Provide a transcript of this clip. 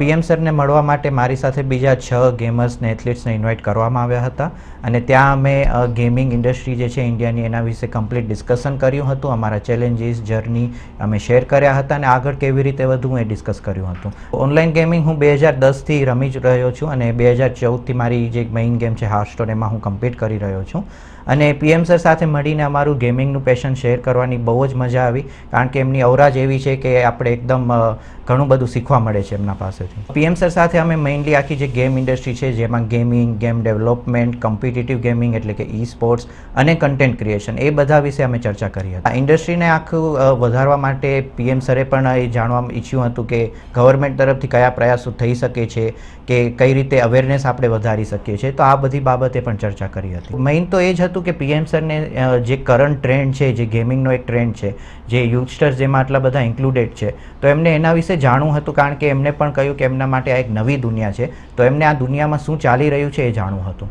PM સરને મળવા માટે મારી સાથે બીજા છ ગેમર્સને એથ્લીટ્સને ઇન્વાઇટ કરવામાં આવ્યા હતા. અને ત્યાં અમે ગેમિંગ ઇન્ડસ્ટ્રી જે છે ઇન્ડિયાની એના વિશે કમ્પ્લીટ ડિસ્કશન કર્યું હતું. અમારા ચેલેન્જીસ જર્ની અમે શેર કર્યા હતા અને આગળ કેવી રીતે વધવું એ ડિસ્કસ કર્યું હતું. ઓનલાઈન ગેમિંગ હું બે હજાર દસથી રમી જ રહ્યો છું અને બે હજાર ચૌદથી મારી જે મેઇન ગેમ છે હાર્ટસ્ટોન એમાં હું કમ્પ્લીટ કરી રહ્યો છું. અને પીએમ સર સાથે મળીને અમારું ગેમિંગનું પેશન શેર કરવાની બહુ જ મજા આવી. કારણ કે એમની અવરાજ એવી છે કે આપણે એકદમ ઘણું બધું શીખવા મળે છે એમના પાસેથી પીએમ સર સાથે અમે મેઇનલી આખી જે ગેમ ઇન્ડસ્ટ્રી છે, જેમાં gaming game development competitive gaming એટલે કે ઈ સ્પોર્ટ્સ અને કન્ટેન્ટ ક્રિએશન એ બધા વિશે અમે ચર્ચા કરી હતી. આ ઇન્ડસ્ટ્રીને આખું વધારવા માટે પીએમ સરે પણ એ જાણવા ઈચ્છ્યું હતું કે ગવર્મેન્ટ તરફથી કયા પ્રયાસો થઈ શકે છે, કે કઈ રીતે અવેરનેસ આપણે વધારી શકીએ છીએ. તો આ બધી બાબતે પણ ચર્ચા કરી હતી. મેઇન તો એ જ હતું કે પીએમ સરને જે કરંટ ટ્રેન્ડ છે, જે ગેમિંગનો એક ટ્રેન્ડ છે, જે યુથસ્ટર્સ જેમાં આટલા બધા ઇન્ક્લુડેડ છે, તો એમને એના વિશે જાણવું હતું, કારણ કે એમને પણ કહ્યું કે એમના માટે આ એક નવી દુનિયા છે. તો એમને આ દુનિયામાં શું ચાલી રહ્યું છે એ જાણવું હતું.